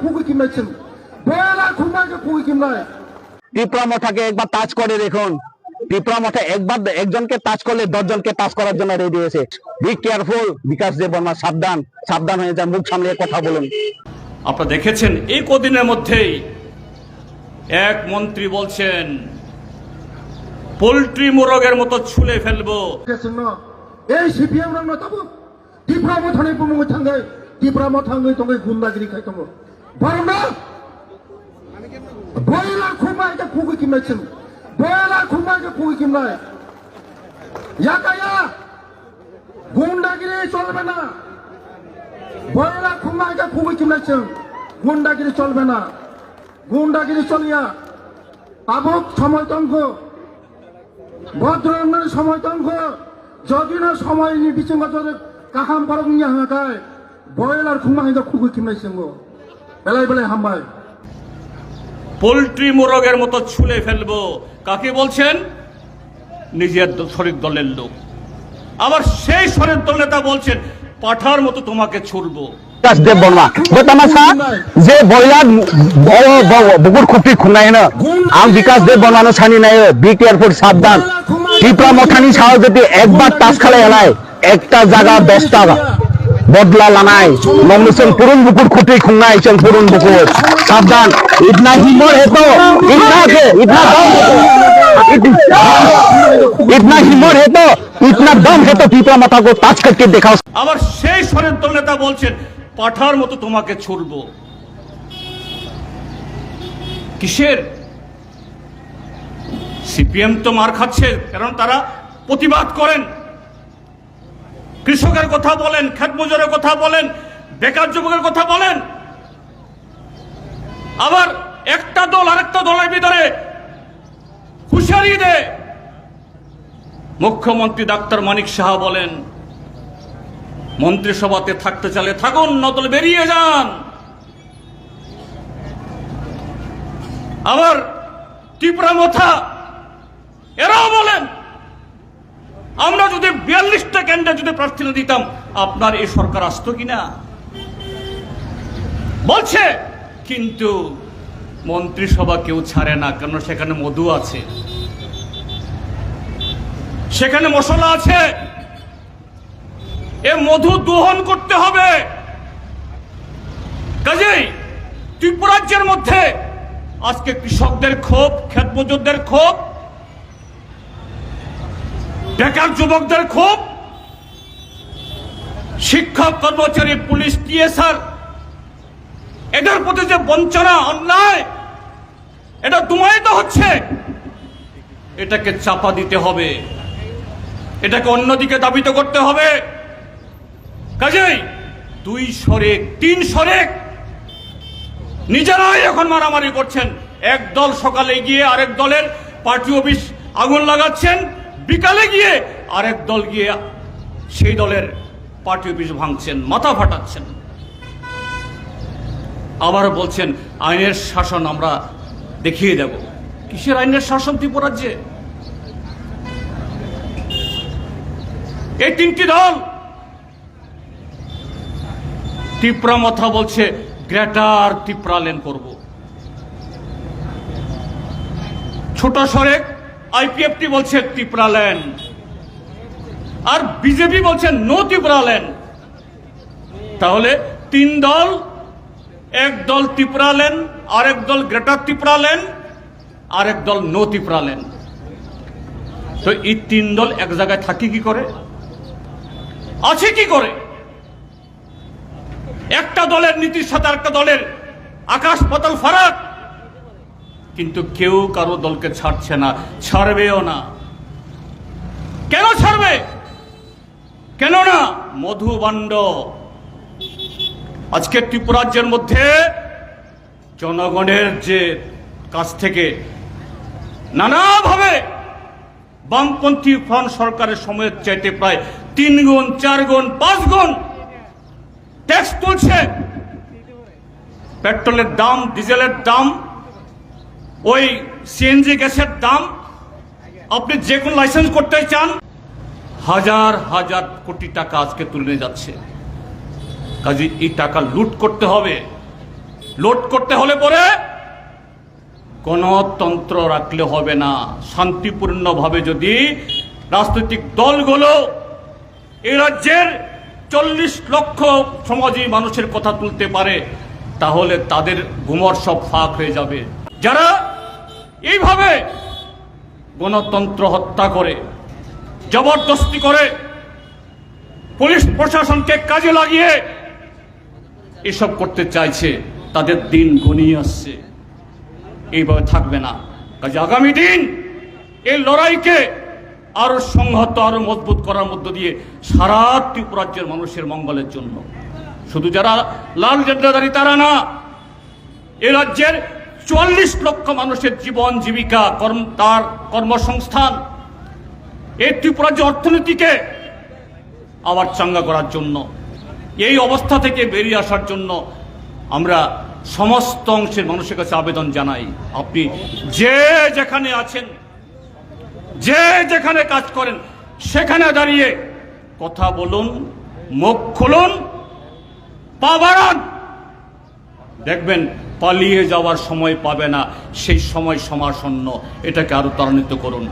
খুবই খুবই কিনায় ত্রিপুরা মঠাকে একবার টাচ করে দেখুন। ত্রিপুরা মঠে একবার একজনকে টাচ করলে দশজনকে টাচ করার জন্য রেডি হয়েছে। বি কেয়ারফুল বিকাশ দেব বর্মা সাবধান। সাবধান হয়ে যান মুখ সামলে কথা বলুন। আপনারা দেখেছেন এই কদিনের মধ্যেই এক মন্ত্রী বলছেন পোল্ট্রি মোরগের মতো ছুলে ফেলব। গেছেন না এই সিপিএম রান্না তাবো ত্রিপুরা মথানে পুমো থাঙ্গে ত্রিপুরা মথাঙ্গে তোকে গুন্দাগিরি খাই তোমো বরং না বয়লার খুমাইকে খুবই কিনেছেন বয়লার খুমাইকে খুবই কিনায় ইয়াকায়া, গুন্ডাগিরি চলবে না। বয়লার খুমাইকে খুবই কিনেছেন গুন্ডাগিরি চলবে না। গুন্ডাগিরি চলিয়া আবক সময়তঙ্ক ভদ্রঙ্গের সময়তঙ্ক যদি না সময় নি বিচঙ্গ যদি কাহাম পারক নিয়ে হাঁকায় খুবই বেলায় বেলায় হামবায়। পোল্ট্রি মোরগের মতো ছুলে ফেলব। কাকে বলছেন? নিজের শরিক দলের লোক। আবার সেই শরীর দল নেতা বলছেন পাঠার মতো তোমাকে ছুলবো বিকাশ দেব বর্মা যে বুকুর খুপি বিকাশ দেব বর্মানো ছানি নাই বি কেয়ারফুল সাবধান। যদি একবার টাচ খেলে এলাই একটা জায়গা দশটা বদলা লানাই। নমনিসন পুরুন বুকুর খুটি খুঁনাই চল পুরুন বুকুর। সাবধান। ইতনা হিমর হে তো। ইতনা কে ইতনা দম ইতনা হিমর হে তো। ইতনা দম হে তো। পিপা মাথা গো টাচ করকে দেখাও। আবার সেই ষড়যন্ত্র নেতা বলছেন, পাঠার মতো তোমাকে ছুড়ব। কিসের? সিপিএম তো মার খাচ্ছে, কারণ তারা প্রতিবাদ করেন। কৃষকের কথা বলেন খেত মজুরের কথা বলেন, বেকার যুবকের কথা বলেন। আবার একটা দল আরেকটা দলের ভিতরে হুঁশিয়ারি দেয়। মুখ্যমন্ত্রী ডাক্তার মানিক সাহা বলেন, মন্ত্রিসভাতে থাকতে চালে থাকুন নতল বেরিয়ে যান। আবার ত্রিপুরা মথা, এরাও বলেন ক্যান্ডিডেট যদি প্রার্থনা দিতাম, আপনার এই সরকার আসতো কিনা? বলছে, কিন্তু মন্ত্রিসভা কেউ ছাড়ে না, কেন সেখানে মধু আছে? সেখানে মশলা আছে। এ মধু দোহন করতে হবে। কাজেই ত্রিপুরাজ্যের মধ্যে আজকে কৃষকদের ক্ষোভ ক্ষেত মজুরদের ক্ষোভ, বেকার যুবকদের ক্ষোভ শিক্ষক, কর্মচারী, পুলিশ, টিএসআর, এদের প্রতি যে বঞ্চনা, অন্যায়, এটা দুমায়িত হচ্ছে। এটাকে চাপা দিতে হবে। এটাকে অন্যদিকে দাবিত করতে হবে। কাজেই দুই সরেক তিন সরেক নিজেরাই এখন মারামারি করছেন। এক দল সকালে গিয়ে আরেক দলের পার্টি অফিস আগুন লাগাচ্ছেন। বিকালে গিয়ে আরেক দল গিয়ে সেই দলের পার্টি অফিস ভাঙছেন, মাথা ফাটাচ্ছেন। আবার বলছেন, আইনের শাসন আমরা দেখিয়ে দেব। কিসের আইনের শাসন ত্রিপুরাজ্যে এই তিনটি দল ত্রিপুরা মথা বলছে, গ্রেটার ত্রিপুরা লেন করব। ছোট সরেক আইপিএফটি বলছে, ত্রিপুরা ল্যান্ড আর বিজেপি বলছে নো ত্রিপুরা ল্যান্ড তাহলে তিন দল, এক দল ত্রিপুরা ল্যান্ড আরেক দল গ্রেটার ত্রিপুরা ল্যান্ড আরেক দল নো ত্রিপুরা ল্যান্ড তো এই তিন দল এক জায়গায় থাকি কি করে? আছে কি করে? একটা দলের নীতির সাথে একটা দলের আকাশ পাতাল ফারাক। কিন্তু কেউ কারও দলকে ছাড়ছে না, ছাড়বেও না। কেন ছাড়বে? কেন না মধুবাণ্ড আজকে ত্রিপুরাজ্যের মধ্যে জনগণের যে কাছ থেকে নানাভাবে বামপন্থী ফ্রন্ট সরকারের সময়ের চাইতে প্রায় তিন গুণ, চার গুণ, পাঁচ গুণ ট্যাক্স তুলছে। পেট্রোলের দাম, ডিজেলের দাম, ওই সিএনজি গ্যাসের দাম। আপনি যে কোনো লাইসেন্স করতে চান হাজার হাজার কোটি টাকা আজকে তুলে যাচ্ছে। কাজে এই টাকা লুট করতে হবে। লুট করতে হলে পরে গণতন্ত্র রাখলে হবে না। শান্তিপূর্ণভাবে যদি রাজনৈতিক দলগুলো এই রাজ্যের চল্লিশ লক্ষ সমাজী মানুষের কথা তুলতে পারে, তাহলে তাদের গুমর সব ফাঁক হয়ে যাবে। যারা এইভাবে গণতন্ত্র হত্যা করে জবরদস্তি করে পুলিশ প্রশাসনকে কাজে লাগিয়ে এসব করতে চাইছে, তাদের দিন গনিয়ে আসছে। এইভাবে থাকবে না। কাজে আগামী দিন এই লড়াইকে আরও সংহত, আরও মজবুত করার মধ্য দিয়ে সারা ত্রিপুরা রাজ্যের মানুষের মঙ্গলের জন্য। শুধু যারা লাল জেন্দাদারি তারা না, এ রাজ্যের চুয়াল্লিশ লক্ষ মানুষের জীবন জীবিকা, কর্ম, তার কর্মসংস্থান এই ত্রিপুরা রাজ্য অর্থনীতিকে আবার চাঙ্গা করার জন্য, এই অবস্থা থেকে বেরিয়ে আসার জন্য আমরা সমস্ত অংশের মানুষের কাছে আবেদন জানাই। আপনি যে যেখানে আছেন, যে যেখানে কাজ করেন, সেখানে দাঁড়িয়ে কথা বলুন, মুখ খুলুন, পা দেখবেন পালিয়ে যাওয়ার সময় পাবে না, সেই সময় সমাসন্ন। এটাকে আরও ত্বরান্বিত করুন।